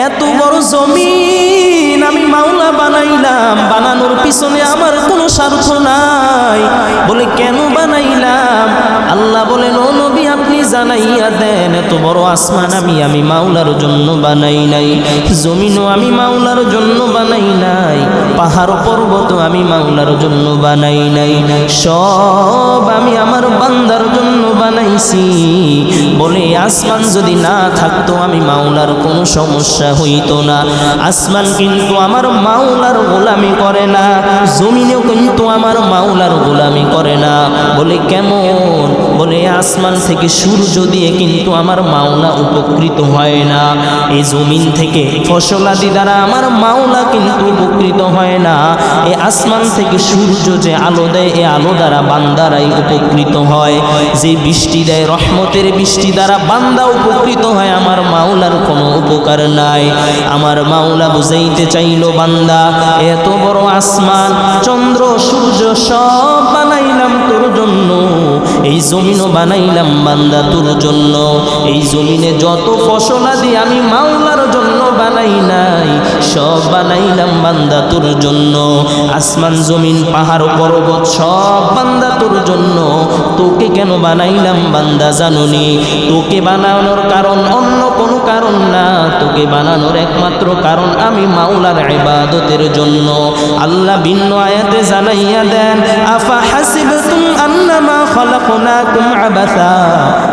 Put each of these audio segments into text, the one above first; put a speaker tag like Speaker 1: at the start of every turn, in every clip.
Speaker 1: এত বড় জমিন আমি মাওলা বানাইলাম, বানানোর পিছনে আমার কোনো স্বার্থ নাই। বলে কেন বানাইলাম? আল্লাহ নবী আপনি জানাইয়া দেন এত বড় আসমান আমি আমি মাওলার জন্য বানাই নাই। জমিনও আমি মাওলার জন্য বানাই নাই। পাহাড় পর্বত আমি মাওলার জন্য বানাই নাই। সব আমি আমার বান্দার জন্য বানাইছি। বলে, আসমান যদি না থাকতো, আমি মাওলার কোনো সমস্যা হইতো না। আসমান কিন্তু আমার মাওলার গোলামি করে না। জমিনেও কিন্তু আমার মাওলার গোলামি করে না। বলে, কেমন? বলে, আসমান থেকে সূর্য দিয়ে কিন্তু আমার মাওলা উপকৃত হয় না। এই জমিন থেকে ফসলাদি দ্বারা আমার মাওলা কিন্তু উপকৃত হয় না। এই আসমান থেকে সূর্য যে আলো দেয়, এ আলো দ্বারা বান্দারাই উপকৃত হয়। যে বৃষ্টি দেয়, রহমতের বৃষ্টি দ্বারা বান্দা উপকৃত হয়, আমার মাওলার কোনো উপকার নাই। আমার মাওলা বুঝাইতে চাইলো, বান্দা, এত বড় আসমান, চন্দ্র, সূর্য সব বানাইলাম তোর জন্য। এই জমিনও বানাইলাম বান্দা তোর জন্য। এই জমিনে যত ফসলাদি আমি মাওলার জন্য বানাই নাই, সব বানাইলাম বান্দা তোর জন্য। আসমান, জমিন, পাহাড়, পর্বত সব বান্দা তোর জন্য। তোকে কেন বানাইলাম বান্দা জানুনি? তোকে বানানোর কারণ অন্য কোনো কারণ না। তোকে বানানোর একমাত্র কারণ আমি মাওলার ইবাদতের জন্য। আল্লাহ ভিন্ন আয়াতে জানাইয়া দেন, আফা হাসিবতুম আন্নামা খলাকনাকুম আবাসা?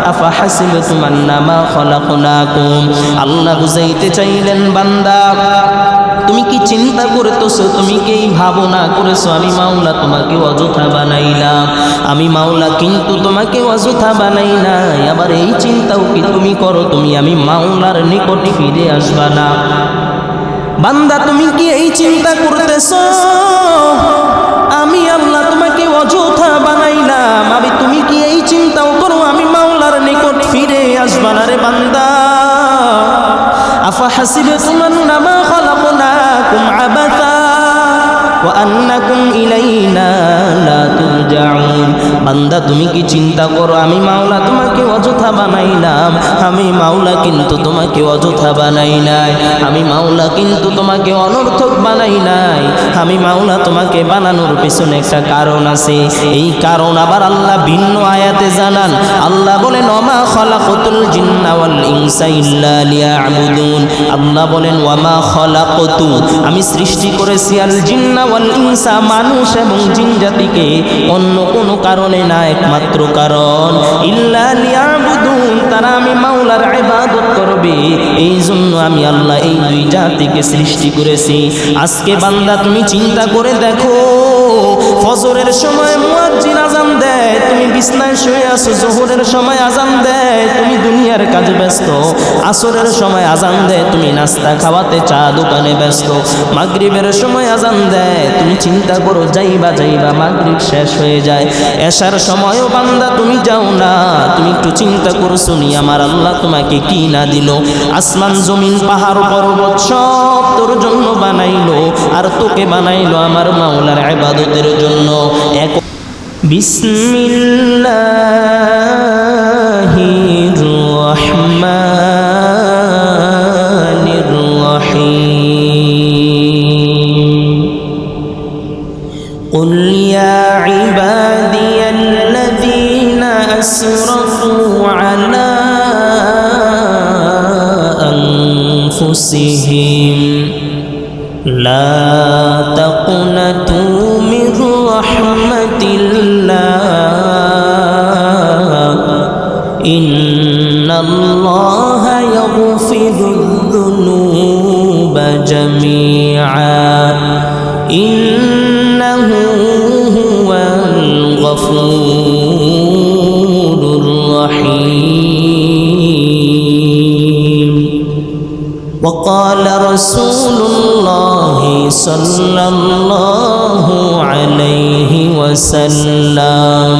Speaker 1: আফা হাসিবতুম আন্নামা খলাকনাকুম। আল্লাহ বুঝাইতে চাইলেন, বান্দা, তুমি কি চিন্তা করতেছো? তুমি কি ভাবনা করেছ? আমি মাওলা তোমাকে অযথা বানাইলাম। আমি মাওলা কিন্তু তোমাকে অযথা বানাই নাই। আবার এই চিন্তাও কি তুমি করো? তুমি আমি মাওলার নিকটে ফিরে আসবা না। বান্দা, তুমি কি এই চিন্তা করতেছো? ফিরে আসবা না রে বান্দা। আফা নামা আন্নামা কোন আবাসা। وأنكم إلينا لا ترجعون বান্দা তুমি কি চিন্তা করো আমি মাওলা তোমাকে অযথা বানাইলাম আমি মাওলা কিন্তু তোমাকে অযথা বানাই নাই আমি মাওলা কিন্তু তোমাকে অনর্থক বানাই নাই আমি মাওলা তোমাকে বানানোর পেছনে একটা কারণ আছে এই কারণ আবার আল্লাহ ভিন্ন আয়াতে জানান আল্লাহ বলেন ওমা খলাকতুল জিন্না ওয়াল ইনসা ইল্লা লিয়াবুদুন আল্লাহ বলেন ওয়ামা খলাকতু আমি সৃষ্টি করেছি আল জিন্না ওয়াল ইনসা মানুষ এবং জিন অন্য কোনো কারণে না, একমাত্র কারণ। ইল্লা লিয়াবুদুন, তারা আমি মাওলার ইবাদত করবে। এই জন্য আমি আল্লাহ এই দুই জাতিকে সৃষ্টি করেছি। আজকে বান্দা, তুমি চিন্তা করে দেখো ফজরের সময় মুয়াজ্জিন আজান দেয়, তুমি বিছনায় শুয়ে আছো, জোহরের সময় আজান দেয়, তুমি দুনিয়ার কাজে ব্যস্ত। আসরের সময় আজান দেয়, তুমি নাস্তা খাওয়াতে চা দোকানে ব্যস্ত। মাগরিবের সময় আজান দেয়, তুমি চিন্তা করো, যাইবা যাইবা, মাগরিব শেষ হয়ে যায়। এশার সময়ও বান্দা, তুমি যাও না, তুমি একটু চিন্তা করো, শুনি, আমার আল্লাহ তোমাকে কি না দিল? আসমান, জমিন, পাহাড়, পর্বত সব তোর জন্য বানাইলো, আর তোকে বানাইলো আমার মাওলার ইবাদতের জন্য এক বিসমিল্লাহির রহমানির রহিম قل يا عبادي الذين أسرفوا على أنفسهم لا تقنطوا إن الله يغفر الذنوب جميعا. إنه هو الغفور الرحيم. وقال رسول الله صلى الله عليه وسلم.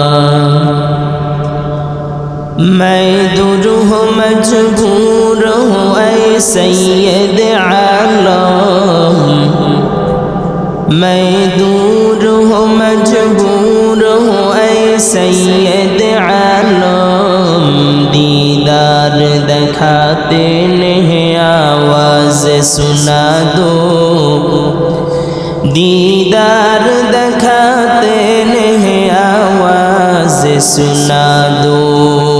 Speaker 1: मैं दूर हूँ मजबूर हूँ ऐ सैयद आलम मैं दूर हूँ मजबूर हूँ ऐ सैयद आलम दीदार दिखाते नहीं आवाज़ सुना दो दीदार दिखाते नहीं आवाज़ सुना दो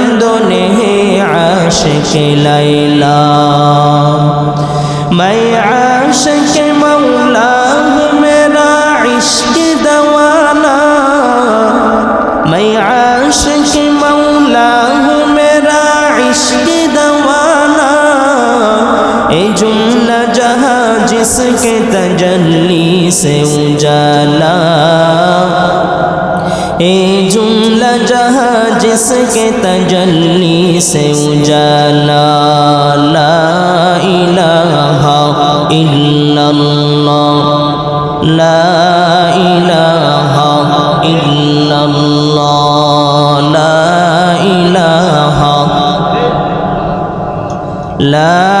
Speaker 1: عاشق ليلى میں عاشق مولا ہوں میرا عشق دوانا میں عاشق مولا ہوں میرا عشق دوانا اے جملہ جہاں جس کے تجلی سے اجالا اے جملہ جہاں جس کے تجلی سے اجالا لا الہ الا اللہ لا الہ الا اللہ لا الہ لا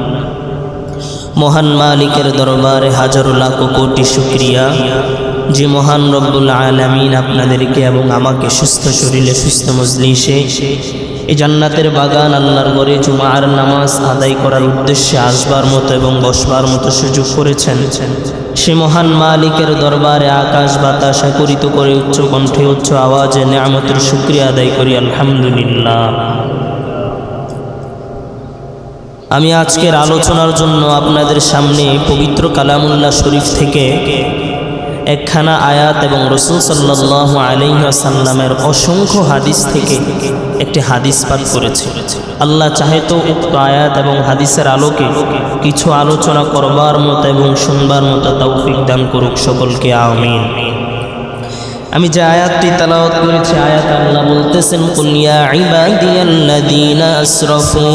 Speaker 1: মহান মালিকের দরবারে হাজারো লাখো কোটি শুক্রিয়া। যে মহান রব্বুল আলামিন আপনাদেরকে এবং আমাকে সুস্থ শরীরে, সুস্থ মজলিসে এই জান্নাতের বাগান, আল্লাহর ঘরে জুমার নামাজ আদায় করার উদ্দেশ্যে আসবার মতো এবং বসবার মতো সুযোগ করেছেন। সে মহান মালিকের দরবারে আকাশ বাতাস একরিত করে উচ্চ কণ্ঠে উচ্চ আওয়াজে নেয়ামতের শুক্রিয়া আদায় করি, আলহামদুলিল্লাহ। আমি আজকের আলোচনার জন্য আপনাদের সামনে পবিত্র কালামুল্লাহ শরীফ থেকে একখানা আয়াত এবং রসুল সাল্লাহ আলাইসাল্লামের অসংখ্য হাদিস থেকে একটি হাদিস পাঠ করেছে। আল্লাহ চাহে তো উক্ত আয়াত এবং হাদিসের আলোকে কিছু আলোচনা করবার মতো এবং শুনবার মতো তৌফিক দান করুক সকলকে, আমিন। আমি যে আয়াতটি তালাওয়াত করেছি, আয়াত আল্লাহ বলতেছেন কুলিয়া ইবাদিয়াল্লাযীনা আসরাফু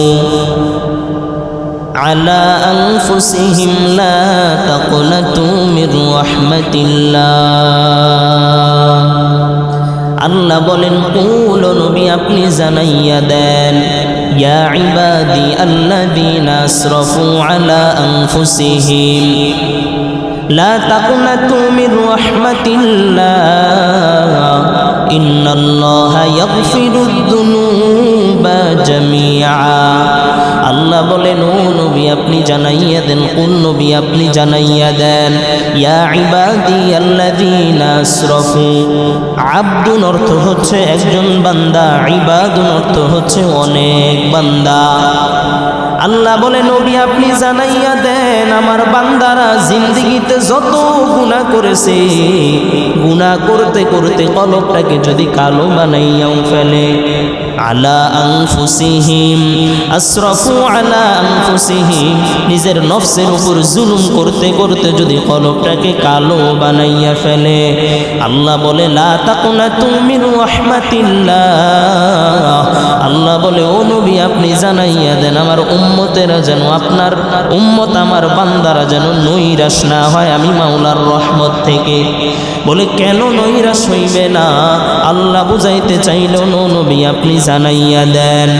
Speaker 1: على أنفسهم لا تقنطوا من رحمة الله আল্লাহ বলেন কুল নবী আপনি জানাইয়া দেন ইয়া ইবাদি আল্লাযীনা আসরাফু আলা আনফুসিহিম لا تقنطوا من رحمة الله إن الله يغفر الذنوب جميعا আল্লাহ বলেন ও নবী আপনি জানাইয়া দেন কোন নবী আপনি জানাইয়া দেন ইয়া ইবাদি আল্লাযীনা আসরাফু আব্দুন অর্থ হচ্ছে একজন বান্দা ইবাদুন অর্থ হচ্ছে অনেক বান্দা আল্লাহ বলে, নবী, আপনি জানাইয়া দেন, আমার বান্দারা জিন্দিগিতে যত গুণা করেছে গুণা করতে করতে কলকটাকে যদি কালো বানাইয়াও ফেলে। আলা আনফুসিহিম, আশরাফু আলা আনফুসিহিম, নিজের নফসের উপর জুলুম করতে করতে যদি কলকটাকে কালো বানাইয়া ফেলে। আল্লাহ বলে, লা তাকুনা তুমির রাহমাতিল্লাহ। আল্লাহ বলে, ও নবী, আপনি জানাইয়া দেন, আমার উম্মতেরা যেন আপনার উম্মত আমার বান্দারা যেন নৈরাশ না হয় আমি মাওলার রহমত থেকে। বলে, কেন নৈরাশ হইবে না? আল্লাহ বুঝাইতে চাইল নবী, আপনি জানাইয়া দেন।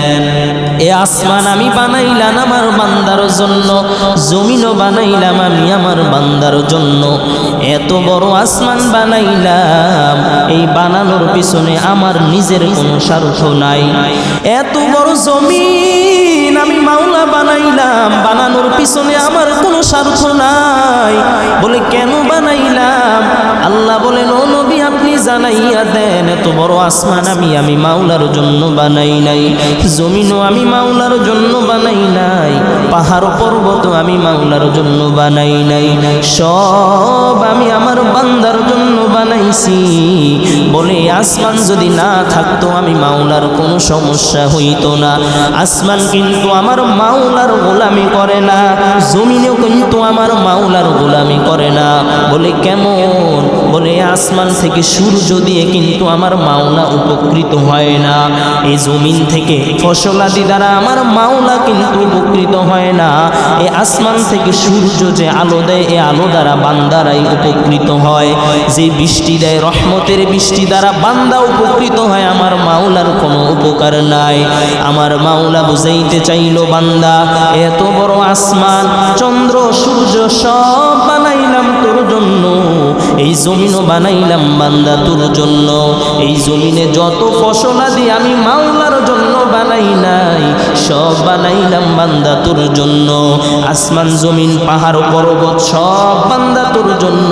Speaker 1: এ আসমান আমি বানাইলাম আমার বান্দার জন্য, জমিনও বানাইলাম আমি আমার বান্দার জন্য। এত বড় আসমান বানাইলাম, এই বানানোর পিছনে আমার নিজের কোনো স্বার্থ নাই। এত বড় জমিন আমি মাওলা বানাইলাম, বানানোর পিছনে আমার কোনো স্বার্থ নাই। বলে, কেন বানাইলাম? আল্লাহ বলেন, ও নবী, আপনি জানাইয়া দেন, এত বড় আসমান আমি আমি মাওলার জন্য বানাই নাই। জমিনও আমি মাওলার জন্য বানাই নাই। পাহাড় পর্বত আমি মাওলার জন্য বানাই নাই। সব আমি আমার বান্দার জন্য বানাইছি। বলে, আসমান যদি না থাকতো, আমি মাওলার কোনো সমস্যা হইতো না। আসমান কিন্তু আমার মাওলার গোলামি করে না, জমিনেও কিন্তু আমার মাওলার গোলামি করে না। বলে কেমন? বলে আসমান থেকে সূর্য দিয়ে কিন্তু আমার মাওলা উপকৃত হয় না। এই জমিন থেকে ফসলাদি দ্বারা আমার মাওলা কিন্তু উপকৃত হয় না। এই আসমান থেকে সূর্য যে আলো দেয়, এ আলো দ্বারা বান্দারাই উপকৃত হয়। যে বৃষ্টি দেয়, রহমতের বৃষ্টি দ্বারা বান্দা উপকৃত হয়, আমার মাওলার কোনো উপকার নাই। আমার মাওলা বুঝাইতে চাইলো, বান্দা এত বড় আসমান, চন্দ্র, সূর্য, সব বানাইলাম তোর জন্য। এই জমিনও বানাইলাম বান্দা তোর জন্য। এই জমিনে যত ফসলাদি আমি মাওলার জন্য বানাই নাই, সব বানাইলাম বান্দা তোর জন্য। আসমান, জমিন, পাহাড়, পর্বত, সব বান্দা তোর জন্য।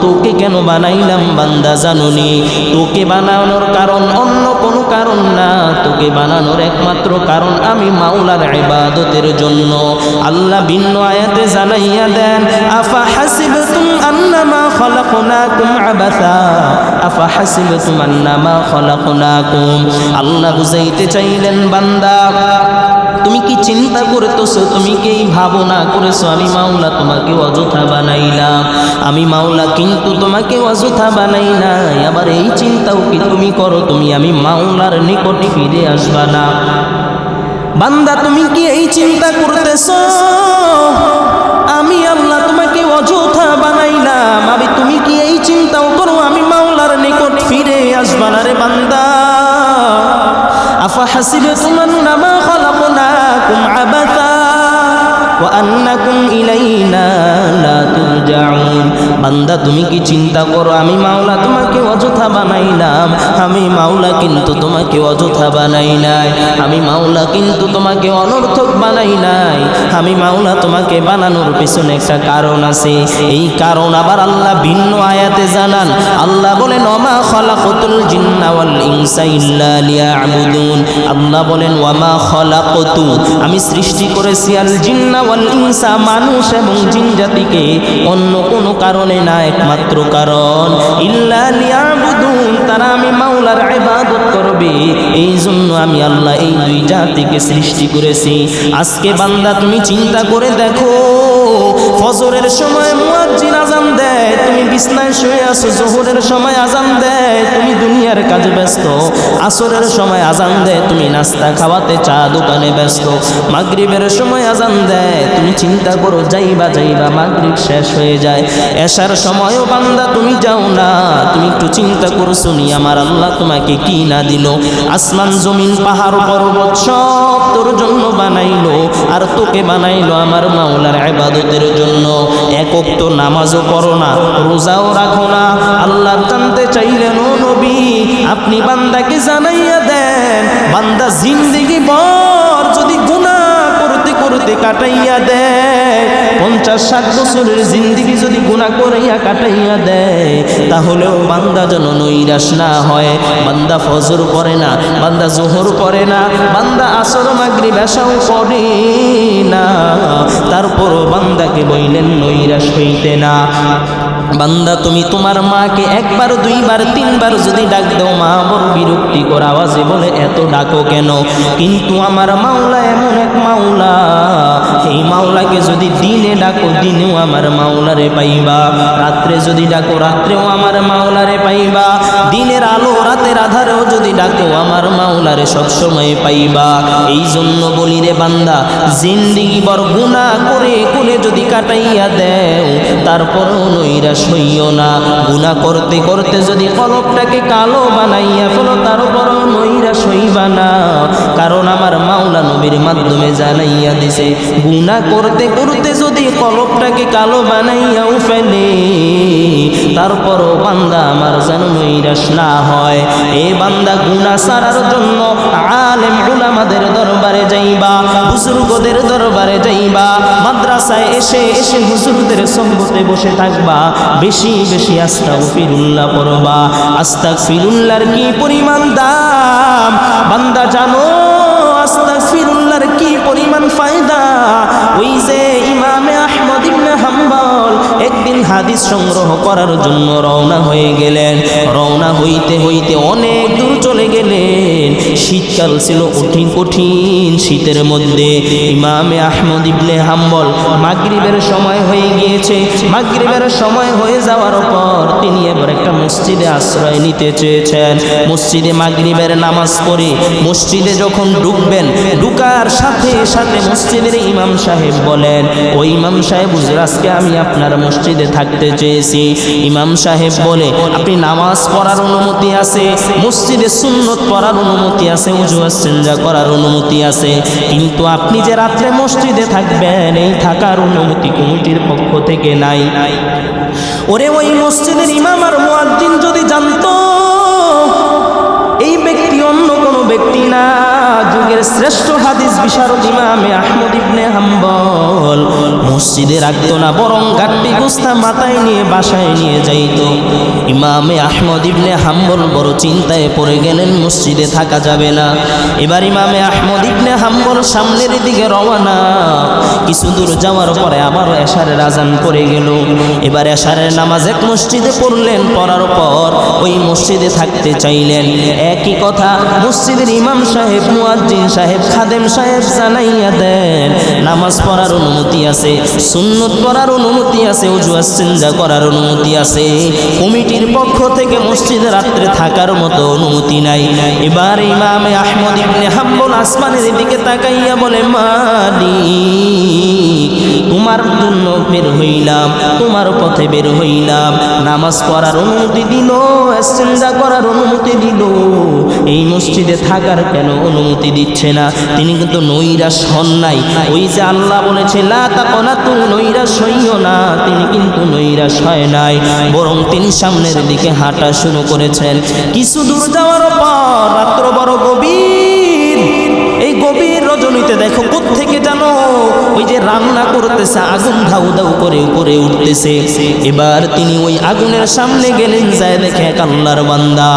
Speaker 1: তোকে কেন বানাইলাম বান্দা জানুনি? তোকে বানানোর কারণ অন্য কোনো কারণ না। তোকে বানানোর একমাত্র কারণ আমি মাওলার ইবাদতের জন্য। আল্লাহ ভিন্ন আয়াতে জানাইয়া দেন, আফা হাসিবতুম আন্নামা খলাকনাকুম আবাসা? আফা হাসিবতুম আন্নামা খলাকনাকুম? আল্লাহ বুঝাইতে চাইলেন, বান্দা, তুমি কি চিন্তা করতেছো? তুমি কি ভাবনা করেছ? আমি মাওলা তোমাকে অযথা বানাইলাম। আমি মাওলা কিন্তু তোমাকে অযথা বানাই নাই। আবার এই চিন্তাও কি তুমি করো? তুমি আমি মাওলার নিকটে ফিরে আসবা না। বান্দা তুমি কি এই চিন্তা করতেছো আমি আল্লাহ তোমাকে অযথা বানাইলাম আমি তুমি কি এই চিন্তাও করো আমি মাওলার নিকট ফিরে আসবা না রে বান্দা আফা হাসিবতুম আন্নামা খালাকনাকুম আবাসা وأنكم إلينا বান্দা, তুমি কি চিন্তা করো? আমি মাওলা তোমাকে অযথা বানাইলাম। আমি মাওলা কিন্তু তোমাকে অযথা বানাই নাই। আমি মাওলা কিন্তু তোমাকে অনর্থক বানাই নাই। আমি মাওলা তোমাকে বানানোর পেছনে একটা কারণ আছে। এই কারণ আবার আল্লাহ ভিন্ন আয়াতে জানান। আল্লাহ বলেন অমা খলাকতুল জিন্নাওয়াল ইনসা ইল্লা লিয়া লিয়াবুদুন। আল্লাহ বলেন ওয়ামা খলা কতু আমি সৃষ্টি করেছি আল জিন্নাওয়াল ইনসা, মানুষ এবং জিন জাতিকে। অন্য কোনো কারণে না, একমাত্র কারণ ইল্লা তারা আমি মাওলার ইবাদত করবে। এই জন্য আমি আল্লাহ এই দুই জাতিকে সৃষ্টি করেছি। আজকে বান্দা তুমি চিন্তা করে দেখো ফজরের সময় মুয়াজ্জিন আজান দেয়, তুমি বিছনায় শুয়ে আছো, জোহরের সময় আজান দেয়, তুমি দুনিয়ার কাজে ব্যস্ত। আসরের সময় আজান দেয়, তুমি নাস্তা খাওয়াতে চা দোকানে ব্যস্ত। মাগরিবের সময় আজান দেয়, তুমি চিন্তা করো, যাইবা যাইবা, মাগরিব শেষ হয়ে যায়। এশার সময়ও বান্দা, তুমি যাও না, তুমি একটু চিন্তা করো, শুনি, আমার আল্লাহ তোমাকে কি না দিল? আসমান, জমিন, পাহাড়, পর্বত, সব তোর জন্য বানাইলো, আর তোকে বানাইলো আমার মাওলার ইবাদতের জন্য। একক তো নামাজও করো না, রোজাও রাখো না। আল্লাহ জানতে চাইলেন, ও নবী, আপনি বান্দাকে জানাইয়া দেন, বান্দা জিন্দিগি বল করতে কাটাইয়া দেয়। পঞ্চাশ ষাট বছরের জিন্দিগি যদি গুণা করাইয়া কাটাইয়া দেয়, তাহলেও বান্দা যেন নৈরাশ না হয়। বান্দা ফজর পড়ে না, বান্দা জোহর পড়ে না, বান্দা আসর মাগরি বেশাও করে না। তারপরও বান্দাকে বইলেন নৈরাশ হইতে না। বান্দা, তুমি তোমার মাকে একবার, দুইবার, তিনবার যদি ডাক দাও, মা বড় বিরক্তিকর আওয়াজে বলে, এত ডাকো কেন? কিন্তু আমার মাওলা এমন এক আমার মাওলারে পাইবা। রাত্রে যদি ডাকো, রাত্রেও আমার মাওলারে পাইবা। দিনের আলো রাতের আধারেও যদি ডাকো, আমার মাওলারে সবসময় পাইবা। এই জন্য বলি রে বান্দা, জিন্দিগি বর গুণা করে করে যদি কাটাইয়া দেও, তারপরও নৈরাশ হইও না। গুণা করতে করতে যদি কলবটাকে কালো বানাইয়া ফেলো তার উপর নৈরাশ হইবা না। কারণ আমার মাওলা নবীর মাধ্যমে জানাইয়া দিছে গুণা করতে করতে কলবটাকে কালো বানাইয়াও ফেলে। তারপরও বান্দা আমার যেন নৈরাশ না হয়। এ বান্দা গুণা সারার জন্য আলেম উলামাদের দরবারে যাইবা, বুজুর্গদের দরবারে যাইবা, মাদ্রাসায় এসে এসে হুজুরদের সঙ্গতে বসে থাকবা, বেশি বেশি আস্তাক ফিরুল্লাহ পড়বা। আস্তাক ফিরুল্লাহর কি পরিমাণ দাম? বান্দা জানো আস্তাক ফিরুল্লাহর কি পরিমাণ ওই যে ইমামে আহমদ ইবনে হাম্বল একদিন হাদিস সংগ্রহ করার জন্য রওনা হয়ে গেলেন। রওনা হইতে হইতে অনেক দূর চলে গেলেন। শীতকাল ছিল কঠিন কঠিন শীতের মধ্যে। ইমামে আহমদ ইবনে হাম্বল মাগরিবের সময় হয়ে গিয়েছে। মাগরিবের সময় হয়ে যাওয়ার পর তিনি এবার একটা মসজিদে আশ্রয় নিতে চেয়েছেন। মসজিদে মাগরিবের নামাজ পড়ে মসজিদে যখন ঢুকবেন ঢুকার সাথে সাথে মসজিদের ইমাম সাহেব বলেন, ও ইমাম সাহেব আজকে আমি আপনার মসজিদে থাকতে চেয়েছি। ইমাম সাহেব বলে, আপনি নামাজ পড়ার অনুমতি আছে, মসজিদে সুন্নত পড়ার অনুমতি আছে, উজু আসেঞ্জা করার অনুমতি আছে, কিন্তু আপনি যে রাত্রে মসজিদে থাকবেন, এই থাকার অনুমতি কমিটির পক্ষ থেকে নাই। ওরে ওই মসজিদের ইমাম আর মুয়াজ্জিন যদি জানতো, এই ব্যক্তি অন্য কোনো ব্যক্তি না। যুগের শ্রেষ্ঠ হাদিস বিশারদ ইমামে আহমদ ইবনে হাম্বল। মসজিদে রাখতো না বরং গাট্টি গুস্তা মাথায় নিয়ে বাসায় নিয়ে যাইত। ইমামে আহমদ ইবনে হাম্বল বড় চিন্তায় পড়ে গেলেন, মসজিদে থাকা যাবে না। এবার ইমামে আহমদ ইবনে হাম্বল সামনের দিকে রওয়ানা কিছু দূর যাওয়ার পরে আবারও এশারের আজান পড়ে গেল। এবার এশারের নামাজ এক মসজিদে পড়লেন, পড়ার পর ওই মসজিদে থাকতে চাইলেন। একই কথা মসজিদের ইমাম সাহেব মুয়াজ্জিন সাহেব খাদেম সাহেব জানাইয়া দেন। নামাজ পড়ার অনুমতি আছে, সুন্নত পড়ার অনুমতি আছে, উজু আসেঞ্জা করার অনুমতি আছে। কমিটির পক্ষ থেকে মসজিদে রাত্রে থাকার মতো অনুমতি নাই। এবার ইমামে আহমদ ইবনে হাম্বল আসমানের দিকে তাকাইয়া বলে, মালিক, তোমার জন্য বের হইলাম, তোমার পথে বের হইলাম। নামাজ পড়ার অনুমতি দিল এসেঞ্জা করার অনুমতি দিল। এই মসজিদে থাকার কেন অনুমতি দিচ্ছে না। তিনি কিন্তু নৈরাশ হন নাই। ওই যে আল্লাহ বলেছে, লা তাকনা তুমি নৈরাশ হইও না। তিনি কিন্তু নৈরাশ হয় নাই। বরং তিনি সামনের দিকে হাঁটা শুরু করেছেন। কিছু দূর যাওয়ার পর রাত্র বড় গভীর রজনীতে দেখো কোথেকে জানো? ওই যে রান্না করতেছে, আগুন ধাউ ধাউ করে উপরে উঠতেছে। এবার তিনি ওই আগুনের সামনে গেলেন, যায় দেখে এক আল্লাহর বান্দা।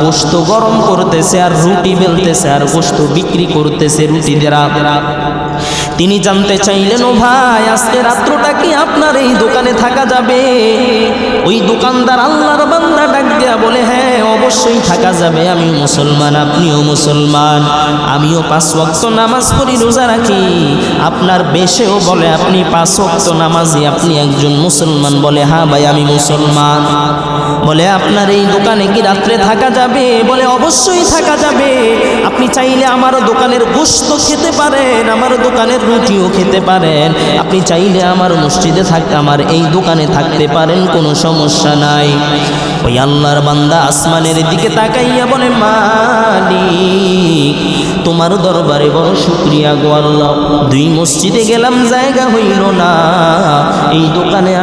Speaker 1: গোস্ত গরম করতেছে আর রুটি বেলতেছে আর গোস্ত বিক্রি করতেছে রুটি দেরা। তিনি জানতে চাইলেন, ও ভাই, আজকে রাত্রটা কি আপনার এই দোকানে থাকা যাবে? ওই দোকানদার আল্লাহর বান্দা ডাক দিয়া বলে হ্যাঁ অবশ্যই থাকা যাবে। আমিও মুসলমান, আপনিও মুসলমান। আমিও পাঁচ ওয়াক্ত নামাজ পড়ি, রোজা রাখি। আপনার বেশেও বলে, আপনি পাঁচ ওয়াক্ত নামাজি আপনি একজন মুসলমান। বলে হ্যাঁ ভাই, আমি মুসলমান। বলে, আপনার এই দোকানে কি রাত্রে থাকা যাবে? বলে, অবশ্যই থাকা যাবে। আপনি চাইলে আমার দোকানের গোস্ত খেতে পারেন আমার দোকানের রুটিও খেতে পারেন। আপনি চাইলে আমার মসজিদে থাকতে আমার এই দোকানে থাকতে পারেন, কোনো সমস্যা নাই। ওই আল্লাহর বান্দা আসমানের দিকে তাকাইয়া বলে, মালিক, তোমার দরবারে বড় শুক্রিয়া গো আল্লাহ। দুই মসজিদে গেলাম, জায়গা হইল না। এই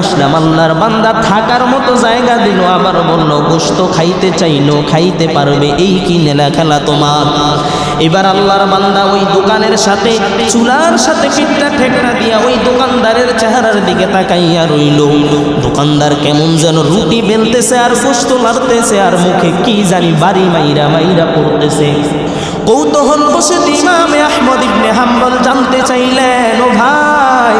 Speaker 1: আসলাম, আল্লাহর বান্দা থাকার মতো জায়গা দিল, আবার বলল গোস্ত খাইতে চাইলো, খাইতে পারবে, এই কি নেলা খেলা তোমার? এবার আল্লাহর বান্দা ওই দোকানের সাথে, চুলার সাথে পিঠটা ঠেকনা দিয়া ওই দোকানদারের চেহারার দিকে তাকাইয়া রইল। দোকানদার কেমন যেন রুটি বেলতেছে আর গোস্ত মারতেছে, আর মুখে কি জানি বাড়ি মাইরা মাইরা পড়তেছে। কৌতূহল বসে ইমামে আহমদ ইবনে হাম্বল জানতে চাইলেন, ও ভাই,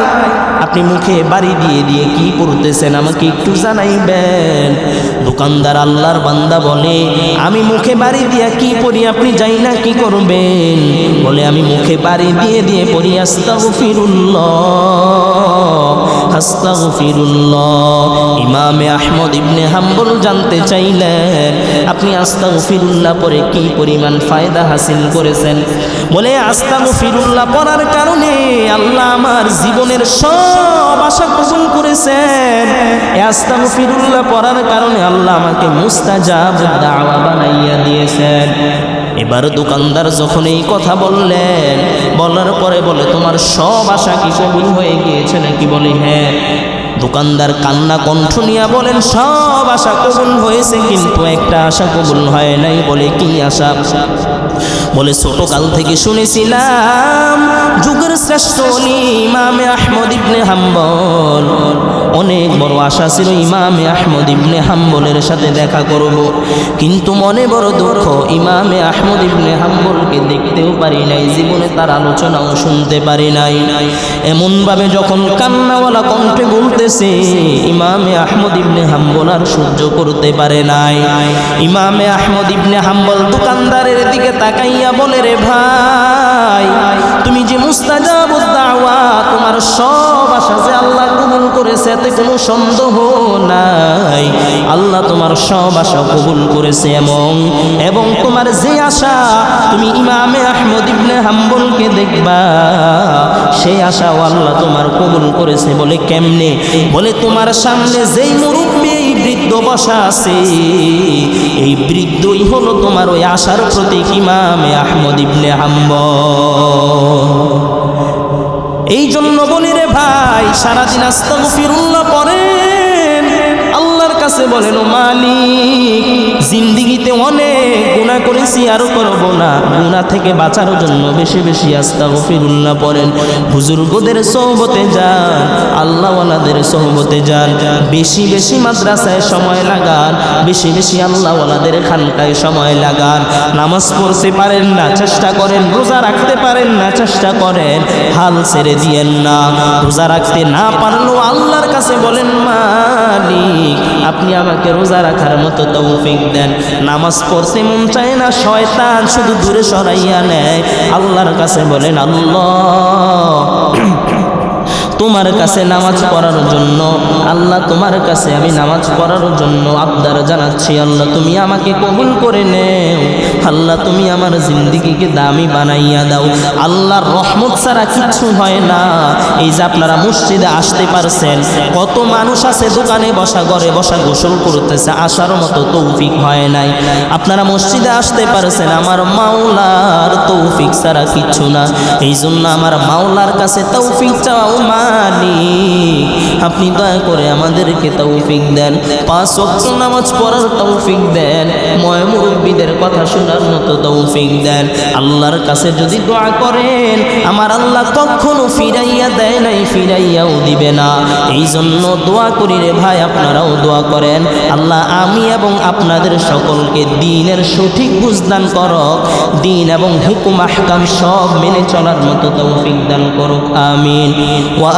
Speaker 1: আপনি মুখে বাড়ি দিয়ে দিয়ে কি করতেছেন? আমাকে একটু জানাইবেন। দোকানদার আল্লাহর বান্দা বলে, আমি মুখে বাড়ি দিয়া কি পড়ি? আপনি যাই না কি করবেন? বলে, আমি মুখে বাড়ি দিয়ে দিয়ে পড়ি। আস্তাগফিরুল্লাহ। আস্তাগফিরুল্লাহ। ইমামে আহমদ ইবনে হাম্বল জানতে চাইলেন, আপনি আস্তাগফিরুল্লাহ পরে কি পরিমাণ ফায়দা হাসিল করেছেন? বলে, আস্তাগফিরুল্লাহ পড়ার কারণে আল্লাহ আমার জীবনের সব আশা কবুল করেছেন। আস্তাগফিরুল্লাহ পড়ার কারণে আল্লাহ আমাকে মুস্তাজাব দাওয়া বানাইয়া দিয়েছেন। এবার দোকানদার যখন এই কথা বললেন, বলার পরে বলে, তোমার সব আশা কি কবুল হয়ে গিয়েছে নাকি? বলে হ্যাঁ। দোকানদার কান্না কণ্ঠ নিয়ে বলেন, সব আশা কবুল হয়েছে, কিন্তু একটা আশা কবুল হয় নাই। বলে, কি আশা? বলে, ছোটকাল থেকে শুনেছিলাম, যুগের শ্রেষ্ঠ ইমামে আহমদ ইবনে হাম্বল অনেক বড় আশা ছিল ইমামে আহমদ ইবনে হাম্বলের সাথে দেখা করব। কিন্তু মনে বড় দুঃখ, ইমামে আহমদ ইবনে হাম্বলকে দেখতেও পারি নাই, জীবনে তার আলোচনাও শুনতে পারি নাই। এমনভাবে যখন কান্নাওয়ালা কণ্ঠে বলতেছে, ইমামে আহমদ ইবনে হাম্বল আর সহ্য করতে পারে নাই। ইমামে আহমদ ইবনে হাম্বল দোকানদারের দিকে তাকাইয়া বলে, রে ভাই, তুমি যে মুস্তাজাব দাওয়া, তোমার সব আশা যে আল্লাহ কবুল করেছে, এতে কোনো সন্দেহ নাই। আল্লাহ তোমার সব আশা কবুল করেছে এবং এবং তোমার যে আশা তুমি ইমামে আহমদ ইবনে হাম্বলকে দেখবা সেই আশাও আল্লাহ তোমার কবুল করেছে বলে কেমনে? বলে তোমার সামনে যেই মুরব্বী, এই বৃদ্ধ বসা আছে, এই বৃদ্ধই হলো তোমার ওই আশার প্রতীক ইমামে আহমদ ইবনে হাম্বল। এই জন্য বলি রে ভাই সারাদিন আস্তাগফিরুল্লাহ পড়েন আল্লাহর কাছে বলেন ও মালিক, জিন্দিগিতে অনেক গুণা করেছি, আরও করব না। গুণা থেকে বাঁচার জন্য বেশি বেশি আস্তাগফিরুল্লাহ পড়েন। বুজুর্গদের সোহবতে যান, আল্লাহওয়ালাদের সোহবতে যান। বেশি বেশি মাদ্রাসায় সময় লাগান, বেশি বেশি আল্লাহওয়ালাদের খানকায় সময় লাগান। নামাজ পড়তে পারেন না, চেষ্টা করেন, রোজা রাখতে পারেন না, চেষ্টা করেন, হাল ছেড়ে দিয়েন না। রোজা রাখতে না পারলেও আল্লাহর কাছে বলেন, মালিক আপনি আমাকে রোজা রাখার মতো তৌফিক দেন। নামাজ পড়ছে মন চায় না, শয়তান শুধু দূরে সরাইয়া নেয়। আল্লাহর কাছে বলেন, আল্লাহ। তোমার কাছে নামাজ পড়ার জন্য, আল্লাহ তোমার কাছে আমি নামাজ পড়ার জন্য আবদার জানাচ্ছি। আল্লাহ, তুমি আমাকে কবুল করে নেও। আল্লাহ, তুমি আমার জিন্দিগিকে দামি বানাইয়া দাও। আল্লাহর রহমত ছাড়া কিচ্ছু হয় না। এই যে আপনারা মসজিদে আসতে পারছেন, কত মানুষ আছে দোকানে বসা, ঘরে বসা গোসল করতেছে, আসার মতো তৌফিক হয় নাই। আপনারা মসজিদে আসতে পারছেন, আমার মাওলার তৌফিক ছাড়া কিচ্ছু না। এই জন্য আমার মাওলার কাছে তৌফিক চাও মালিক আপনি দয়া করে আমাদেরকে তৌফিক দেন। পাঁচ ওয়াক্ত নামাজ পড়ার তৌফিক দেন। ময় মুরব্বীদের কথা শোনার মতো তৌফিক দেন। আল্লাহর কাছে যদি দোয়া করেন, আমার আল্লাহ কখনো ফিরাইয়া দেয় নাই, ফিরাইয়াও দিবে না। এই জন্য দোয়া করি রে ভাই, আপনারাও দোয়া করেন। আল্লাহ, আমি এবং আপনাদের সকলকে দিনের সঠিক বুঝদান করক। দিন এবং হুকুম, আহকাম সব মেনে চলার মতো তৌফিক দান করুক। আমিন। ওয়া